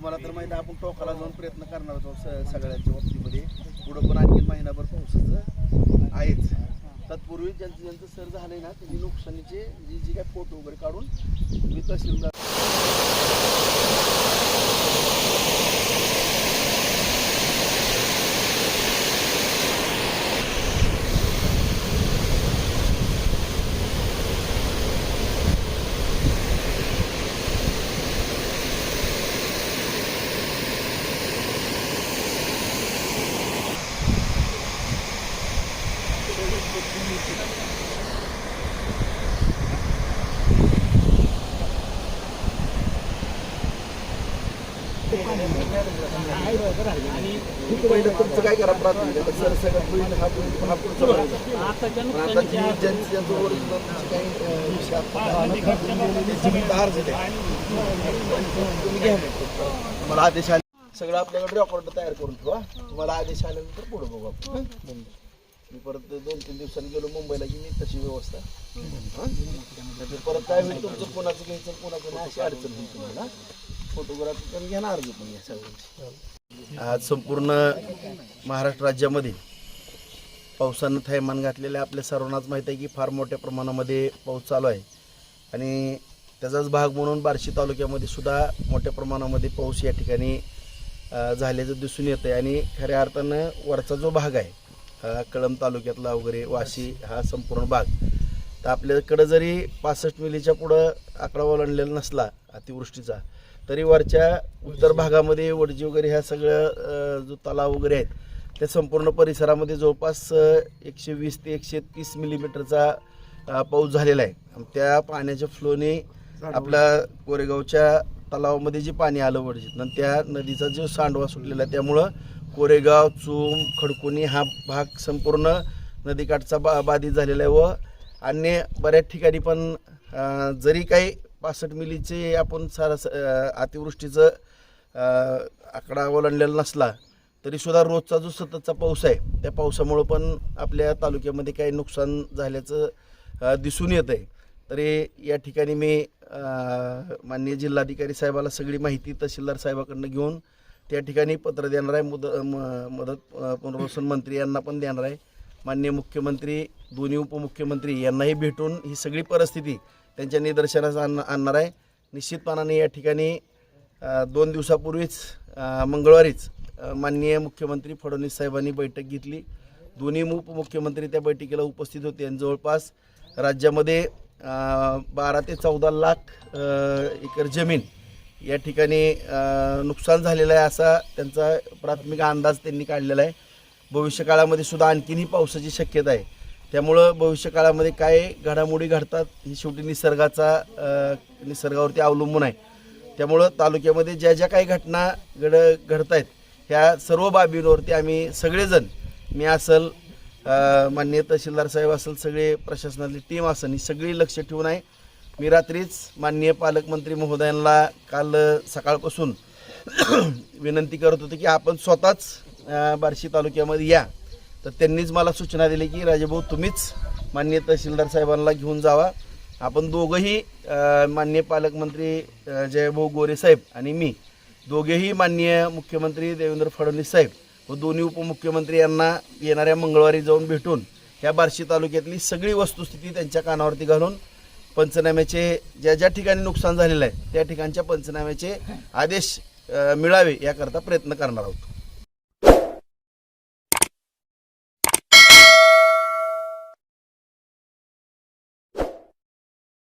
तुम्हाला तर माहिती आहे, आपण टोकाला जाऊन प्रयत्न करणार आहोत सगळ्यांच्या बाबतीमध्ये. पुढं पण आणखी महिनाभर पावसाचं आहेच. तत्पूर्वी ज्यांचं ज्यांचं सर झालंय ना त्यांनी नुकसानीचे जी जी काय फोटो वगैरे काढून मी तहसीलदार पहिलं तुमचं काय करा सर सगळं होईल हा हा आता जी ज्यांचं काही तुम्ही घ्या आदेश आले सगळं आपल्याकडे रेकॉर्ड तयार करून ठेवा. तुम्हाला आदेश आल्यानंतर पुढे बघू आपण. मी परत दोन तीन दिवसांनी गेलो मुंबईला की मी तशी व्यवस्था. हं? परत काय होईल तुमचं कोणाचं घ्यायचं कोणाचं नाही अशी अडचण होईल तुम्हाला. फोटोग्राफी पण घ्या ना अर्ज पण घ्या सगळ्यांची. आज संपूर्ण महाराष्ट्र राज्यामध्ये पावसानं थैमान घातलेलं आपल्या सर्वांनाच माहीत आहे की फार मोठ्या प्रमाणामध्ये पाऊस चालू आहे. आणि त्याचाच भाग म्हणून बार्शी तालुक्यामध्ये सुद्धा मोठ्या प्रमाणामध्ये पाऊस या ठिकाणी झाल्याचं दिसून येतं आहे आणि खऱ्या अर्थानं वरचा जो भाग आहे हा कळंब तालुक्यातला वगैरे वाशी हा संपूर्ण भाग. तर आपल्याकडं जरी पासष्ट मिलीच्या पुढं आकडा ओलांडलेला नसला अतिवृष्टीचा तरी वरच्या उत्तर भागामध्ये वडजी वगैरे ह्या सगळं जो तलाव वगैरे आहेत त्या संपूर्ण परिसरामध्ये जवळपास एकशे वीस ते एकशे तीस मिलीमीटरचा पाऊस झालेला आहे. आणि त्या पाण्याच्या फ्लोने आपल्या कोरेगावच्या तलावामध्ये जे पाणी आलं वडजीत आणि त्या नदीचा जो सांडवा सुटलेला आहे त्यामुळं कोरेगाव चूम खडकुनी हा भाग संपूर्ण नदीकाठचा बा बाधित झालेला आहे व अन्य बऱ्याच ठिकाणी पण जरी काही पासष्ट मिलीचे आपण सारास अतिवृष्टीचं आकडा ओलांडलेला नसला तरीसुद्धा रोजचा जो सततचा पाऊस आहे त्या पावसामुळं पण आपल्या तालुक्यामध्ये काही नुकसान झाल्याचं दिसून येत आहे तरी या ठिकाणी मी माननीय जिल्हाधिकारी साहेबाला सगळी माहिती तहसीलदार साहेबाकडनं घेऊन त्या ठिकाणी पत्र देणार आहे मुद म- मदत पुनर्वसन मंत्री यांना पण देणार आहे. माननीय मुख्यमंत्री दोन्ही उपमुख्यमंत्री यांनाही भेटून ही सगळी परिस्थिती त्यांच्या निदर्शनास आण आणणार आहे. निश्चितपणाने या ठिकाणी दोन दिवसापूर्वीच मंगळवारीच माननीय मुख्यमंत्री फडणवीस साहेबांनी बैठक घेतली. दोन्ही उपमुख्यमंत्री त्या बैठकीला उपस्थित होते. आणि जवळपास राज्यामध्ये बारा ते चौदा लाख एकर जमीन या ठिकाणी नुकसान झालेलं आहे असा त्यांचा प्राथमिक अंदाज त्यांनी काढलेला आहे. भविष्यकाळामध्ये सुद्धा आणखीनही पावसाची शक्यता आहे. त्यामुळं भविष्यकाळामध्ये काय घडामोडी घडतात ही शेवटी निसर्गाचा निसर्गावरती अवलंबून आहे. त्यामुळं तालुक्यामध्ये ज्या ज्या काही घटना घड घडत आहेत ह्या सर्व बाबींवरती आम्ही सगळेजण मी असल मान्य माननीय तहसीलदार साहेब असेल सगळे प्रशासनातली टीम असेल ही सगळी लक्ष ठेवून आहे. मी रात्रीच माननीय पालकमंत्री महोदयांना काल सकाळपासून विनंती करत होतो की आपण स्वतःच बार्शी तालुक्यामध्ये या. तर त्यांनीच मला सूचना दिली की राजेभाऊ तुम्हीच माननीय तहसीलदार साहेबांना घेऊन जावा. आपण दोघंही मान्य माननीय पालकमंत्री जयभाऊ गोरे साहेब आणि मी दोघेही माननीय मुख्यमंत्री देवेंद्र फडणवीस साहेब व दोन्ही उपमुख्यमंत्री यांना येणाऱ्या मंगळवारी जाऊन भेटून ह्या बार्शी तालुक्यातली सगळी वस्तुस्थिती त्यांच्या कानावरती घालून पंचनाम्याचे ज्या ज्या ठिकाणी नुकसान झालेलं आहे त्या ठिकाणच्या पंचनाम्याचे आदेश मिळावे याकरता प्रयत्न करणार आहोत.